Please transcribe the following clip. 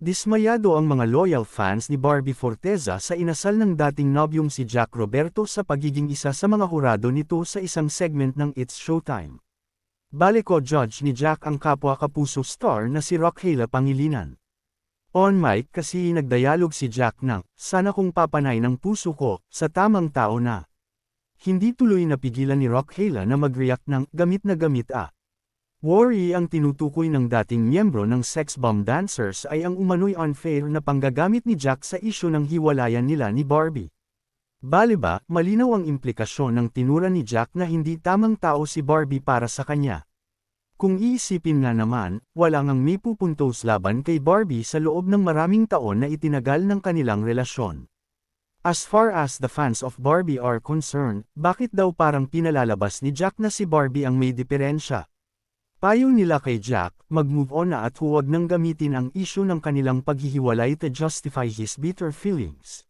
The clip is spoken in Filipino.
Dismayado ang mga loyal fans ni Barbie Forteza sa inasal ng dating nobyong si Jack Roberto sa pagiging isa sa mga hurado nito sa isang segment ng It's Showtime. Baliko judge ni Jack ang kapwa kapuso star na si Rockhela Pangilinan. On mic kasi nagdialog si Jack ng, sana kung papanay ng puso ko, sa tamang tao na. Hindi tuloy napigilan ni Rockhela na mag-react ng, gamit na gamit ah. Worry ang tinutukoy ng dating miyembro ng Sex Bomb Dancers ay ang umano'y unfair na panggagamit ni Jack sa isyo ng hiwalayan nila ni Barbie. Bale ba, malinaw ang implikasyon ng tinura ni Jack na hindi tamang tao si Barbie para sa kanya. Kung iisipin nga naman, wala ngang may pupuntos laban kay Barbie sa loob ng maraming taon na itinagal ng kanilang relasyon. As far as the fans of Barbie are concerned, bakit daw parang pinalalabas ni Jack na si Barbie ang may diferensya? Payo nila kay Jack, mag-move on na at huwag nang gamitin ang isyu ng kanilang paghihiwalay to justify his bitter feelings.